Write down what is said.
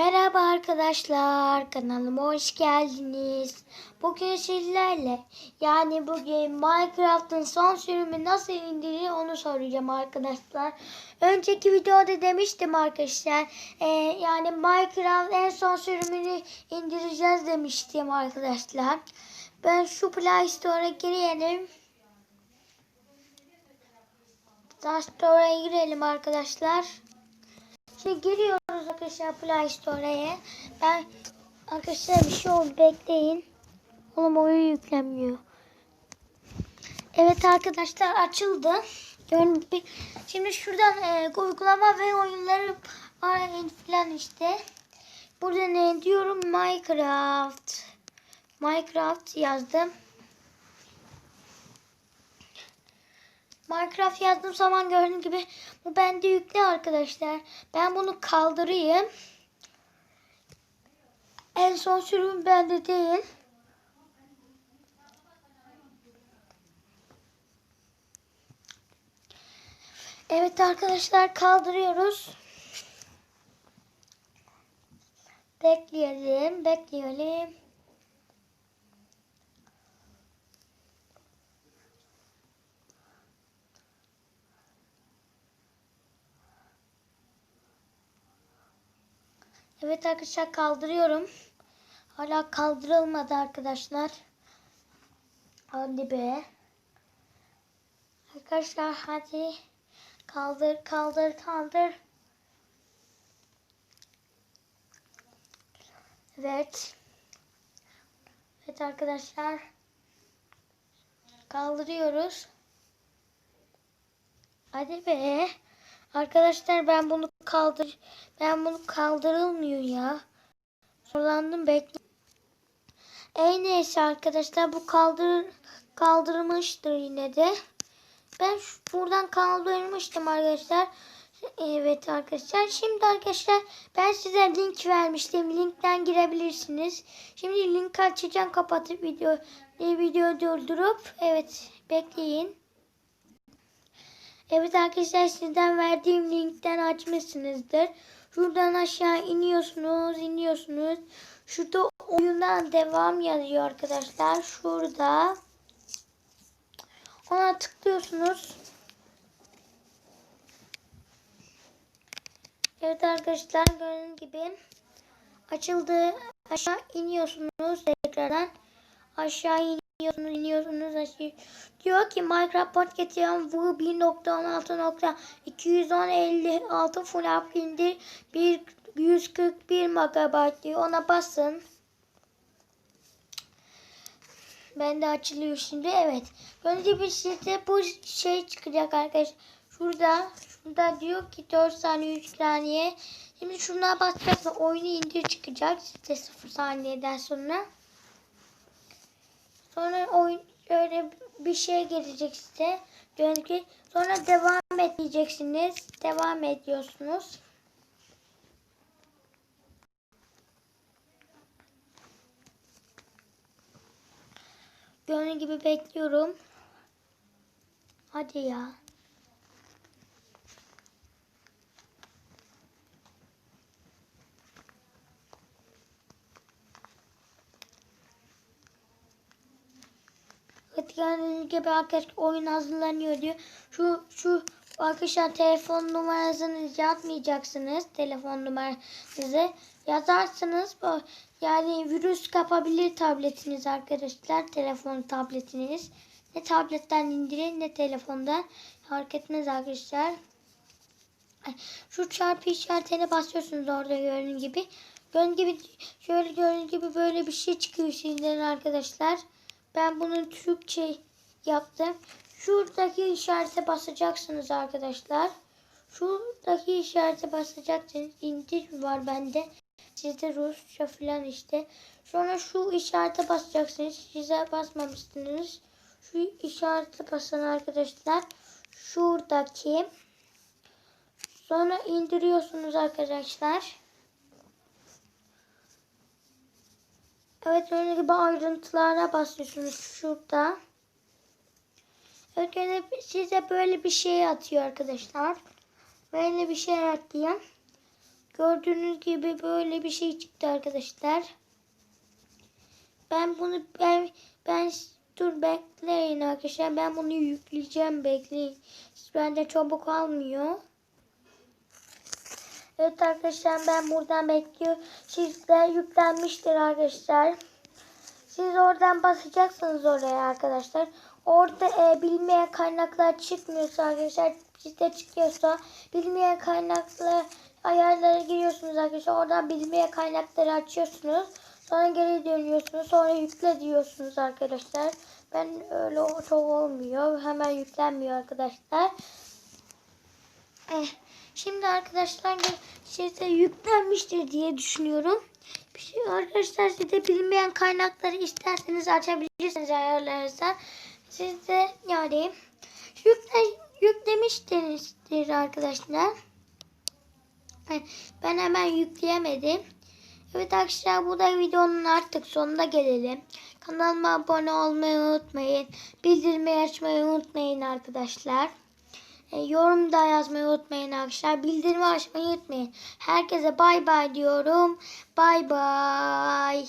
Merhaba arkadaşlar, kanalıma hoş geldiniz. Bugün sizlerle, yani bugün Minecraft'ın son sürümü nasıl indirilir onu soracağım arkadaşlar. Önceki videoda demiştim arkadaşlar, e, yani Minecraft en son sürümünü indireceğiz demiştim arkadaşlar. Ben şu Play Store'a girelim. Play Store'a girelim arkadaşlar. Şimdi giriyoruz arkadaşlar Play Store'a. Ben arkadaşlar bir şey oldu bekleyin. Oğlum oyun yüklenmiyor. Evet arkadaşlar açıldı. Şimdi şuradan e, uygulama ve oyunları arayın falan işte. Burada ne diyorum Minecraft. Minecraft yazdım. Minecraft yazdığım zaman gördüğünüz gibi bu bende yüklü arkadaşlar. Ben bunu kaldırayım. En son sürüm bende değil. Evet arkadaşlar kaldırıyoruz. Bekleyelim, bekleyelim. Evet arkadaşlar kaldırıyorum. Hala kaldırılmadı arkadaşlar. Hadi be. Arkadaşlar hadi. Kaldır kaldır kaldır. Evet. Evet arkadaşlar. Kaldırıyoruz. Hadi be. Arkadaşlar ben bunu kaldır ben bunu kaldırılmıyor ya. Zorlandım bekle. Ey neyse arkadaşlar bu kaldır kaldırılmıştır yine de. Ben buradan kaldırmıştım arkadaşlar. Evet arkadaşlar. Şimdi arkadaşlar ben size link vermiştim. Linkten girebilirsiniz. Şimdi link açacağım kapatıp video video durdurup evet bekleyin. Evet arkadaşlar sizden verdiğim linkten açmışsınızdır. Şuradan aşağı iniyorsunuz, iniyorsunuz. Şurada oyundan devam yazıyor arkadaşlar. Şurada. Ona tıklıyorsunuz. Evet arkadaşlar gördüğünüz gibi açıldı. Aşağı iniyorsunuz tekrardan. Aşağı iniyorsunuz, iniyorsunuz aşağı. Diyor ki Minecraft Pocket bu 1.16.210.56 full up indir 1 141 MB diyor. Ona basın. Ben de açılıyor şimdi. Evet. Gördüğünüz gibi size bu şey çıkacak arkadaşlar. Şurada şurada diyor ki 4 saniye 3 saniye. Şimdi şuna basacaksınız. Oyunu indir çıkacak. Size 0 saniyeden sonra. Sonra oyun şöyle bir şey gelecek size. Diyor ki sonra devam et. Devam ediyorsunuz. Gördüğünüz gibi bekliyorum. Hadi ya. Gördüğünüz gibi arkadaşlar oyun hazırlanıyor diyor. Şu şu arkadaşlar telefon numarasını yazmayacaksınız. Telefon numaranızı yazarsınız. Bu yani virüs kapabilir tabletiniz arkadaşlar. Telefon tabletiniz. Ne tabletten indirin ne telefondan. Fark etmez arkadaşlar. Şu çarpı işaretine basıyorsunuz orada gördüğünüz gibi. Gördüğünüz gibi şöyle gördüğünüz gibi böyle bir şey çıkıyor sizden arkadaşlar. Ben bunu Türkçe yaptım. Şuradaki işarete basacaksınız arkadaşlar. Şuradaki işarete basacaksınız. İndir var bende. Sizde Rusça falan işte. Sonra şu işarete basacaksınız. Size basmamışsınız. Şu işarete basın arkadaşlar. Şuradaki. Sonra indiriyorsunuz arkadaşlar. Evet öyle gibi ayrıntılara basıyorsunuz şurada. Evet öyle size böyle bir şey atıyor arkadaşlar. Böyle bir şey atıyor. Gördüğünüz gibi böyle bir şey çıktı arkadaşlar. Ben bunu ben ben dur bekleyin arkadaşlar. Ben bunu yükleyeceğim bekleyin. Bende çabuk almıyor. Evet arkadaşlar ben buradan bekliyorum. Sizde yüklenmiştir arkadaşlar. Siz oradan basacaksınız oraya arkadaşlar. Orada e, bilmeyen kaynaklar çıkmıyorsa arkadaşlar sizde çıkıyorsa bilmeyen kaynaklar ayarlara giriyorsunuz arkadaşlar. Oradan bilmeyen kaynakları açıyorsunuz. Sonra geri dönüyorsunuz. Sonra yükle diyorsunuz arkadaşlar. Ben öyle çok olmuyor. Hemen yüklenmiyor arkadaşlar. Eh, Şimdi arkadaşlar size yüklenmiştir diye düşünüyorum. Bir şey arkadaşlar size bilinmeyen kaynakları isterseniz açabilirsiniz ayarlarınızdan. Siz de yani yükle, yüklemiştir arkadaşlar. Ben hemen yükleyemedim. Evet arkadaşlar bu da videonun artık sonuna gelelim. Kanalıma abone olmayı unutmayın. Bildirimi açmayı unutmayın arkadaşlar. E, yorum da yazmayı unutmayın arkadaşlar. Bildirimi açmayı unutmayın. Herkese bay bay diyorum. Bay bay.